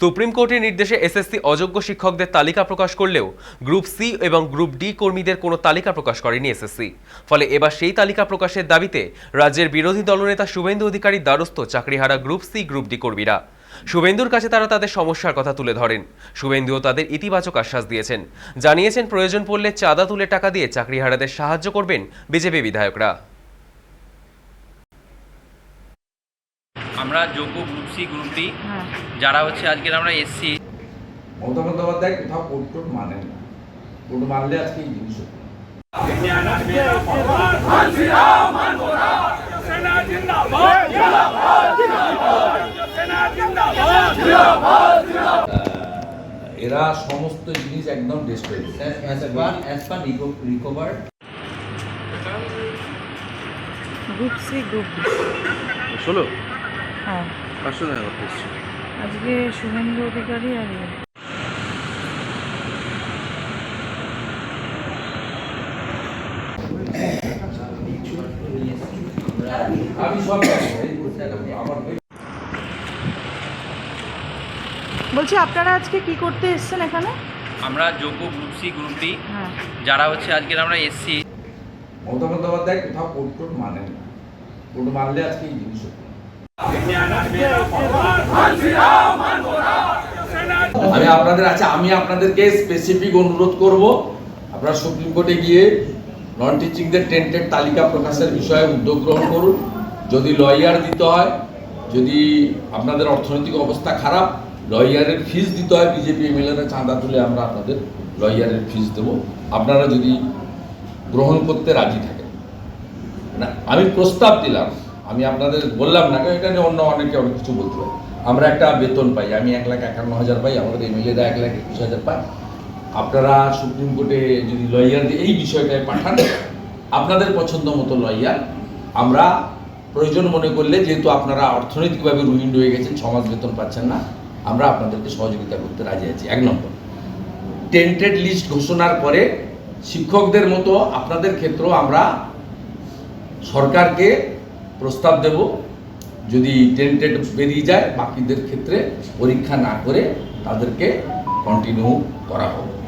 Supreme কোর্টের নির্দেশে SSC অযোগ্য শিক্ষকদের তালিকা প্রকাশ করলেও গ্রুপ সি এবং গ্রুপ ডি কর্মীদের কোনো তালিকা প্রকাশ করেনি এসএসসি। ফলে এবার সেই তালিকা প্রকাশের দাবিতে রাজ্যের বিরোধী দলনেতা শুভেন্দু অধিকারীর দ্বারস্থ চাকরিহারা গ্রুপ সি, গ্রুপ ডি কর্মীরা। শুভেন্দুর কাছে তারা তাদের সমস্যার কথা তুলে ধরেন। শুভেন্দুও তাদের ইতিবাচক আশ্বাস দিয়েছেন। জানিয়েছেন প্রয়োজন পড়লে চাঁদা তুলে টাকা দিয়ে চাকরিহারাদের সাহায্য করবেন বিজেপি বিধায়করা। আমরা যোগ্য গ্রুপ সি গ্রুপ ডি যারা হচ্ছে আজকের আমরা এসসি মমতা বন্দ্যোপাধ্যায় কোথাও কোর্ট টোট মানেন না। কোর্ট মানলে আজকে এই জিনিস এরা সমস্ত জিনিস একদম destroy recovered group C group ষোলো হ্যাঁ। কার দেখা করতে আজকে শুভেন্দু অধিকারী আর বলছি আপনারা আজকে কি করতে এসেছেন এখানে? আমরা যোগ্য গ্রুপ সি গ্রুপ ডি যারা হচ্ছে আজকে আমরা এসসি মমতা বন্দ্যোপাধ্যায় কোথাও কোর্ট টোট মানেন না। কোর্ট মানলে আজকে এই জিনিস। আমি আপনাদের আছে আমি আপনাদেরকে স্পেসিফিক অনুরোধ করব, আপনারা সুপ্রিম কোর্টে গিয়ে নন টিচিংদের টেন্টের তালিকা প্রকাশের বিষয়ে উদ্যোগ গ্রহণ করুন। যদি লয়ার দিতে হয়, যদি আপনাদের অর্থনৈতিক অবস্থা খারাপ লয়ারের ফিস দিতে হয় বিজেপি এমএলএরা চাঁদা তুলে আমরা আপনাদের লয়ারের ফিস দেব। আপনারা যদি গ্রহণ করতে রাজি থাকেন। আমি প্রস্তাব দিলাম আমি আপনাদের বললাম না, এটা নিয়ে অন্য অনেকে অনেক কিছু বলতে পারে। আমরা একটা বেতন পাই, আমি এক লাখ একান্ন হাজার পাই, আমাদের এমএলএরা এক লাখ একুশ হাজার পায় আপনারা সুপ্রিম কোর্টে যদি লয়ার এই বিষয়টায় পাঠান, আপনাদের পছন্দ মতো লয়ার, আমরা প্রয়োজন মনে করলে, যেহেতু আপনারা অর্থনৈতিকভাবে রুইন্ড হয়ে গেছেন সমাজ বেতন পাচ্ছেন না, আমরা আপনাদেরকে সহযোগিতা করতে রাজি আছি। এক নম্বর। টেন্টেড লিস্ট ঘোষণার পরে শিক্ষকদের মতো আপনাদের ক্ষেত্রেও আমরা সরকারকে প্রস্তাব দেব। যদি টেন্টেড বেরিয়ে যায়, বাকিদের ক্ষেত্রে পরীক্ষা না করে তাদেরকে কন্টিনিউ করা হবে